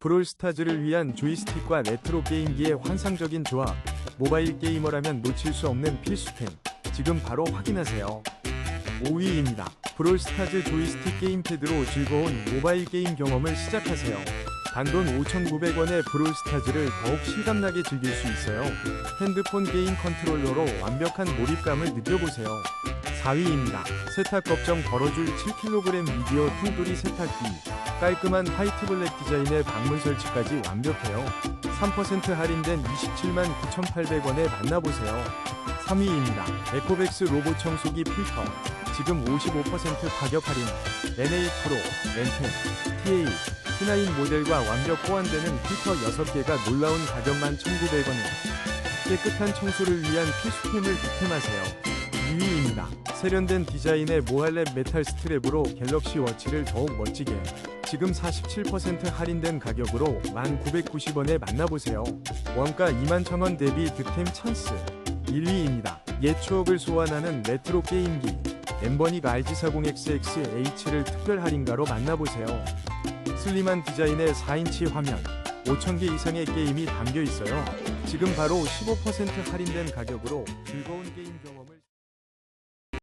브롤스타즈를 위한 조이스틱과 레트로 게임기의 환상적인 조합. 모바일 게이머라면 놓칠 수 없는 필수템. 지금 바로 확인하세요. 5위입니다. 브롤스타즈 조이스틱 게임패드로 즐거운 모바일 게임 경험을 시작하세요. 단돈 5,900원의 브롤스타즈를 더욱 실감나게 즐길 수 있어요. 핸드폰 게임 컨트롤러로 완벽한 몰입감을 느껴보세요. 4위입니다. 세탁 걱정 덜어줄 7kg 미디어 퉁돌이 세탁기. 깔끔한 화이트 블랙 디자인의 방문 설치까지 완벽해요. 3% 할인된 27만 9,800원에 만나보세요. 3위입니다. 에코백스 로봇 청소기 필터. 지금 55% 가격 할인. NA 프로, 렌텐, TA, T9 모델과 완벽 호환되는 필터 6개가 놀라운 가격만 1,900원에 깨끗한 청소를 위한 필수템을 득템하세요. 2위입니다. 세련된 디자인의 모할랩 메탈 스트랩으로 갤럭시 워치를 더욱 멋지게 지금 47% 할인된 가격으로 1,990원에 만나보세요. 원가 21,000원 대비 득템 찬스. 1위입니다. 옛 추억을 소환하는 레트로 게임기 엠버닉 RG40XXH를 특별 할인가로 만나보세요. 슬림한 디자인의 4인치 화면 5,000개 이상의 게임이 담겨 있어요. 지금 바로 15% 할인된 가격으로 즐거운 게임 경험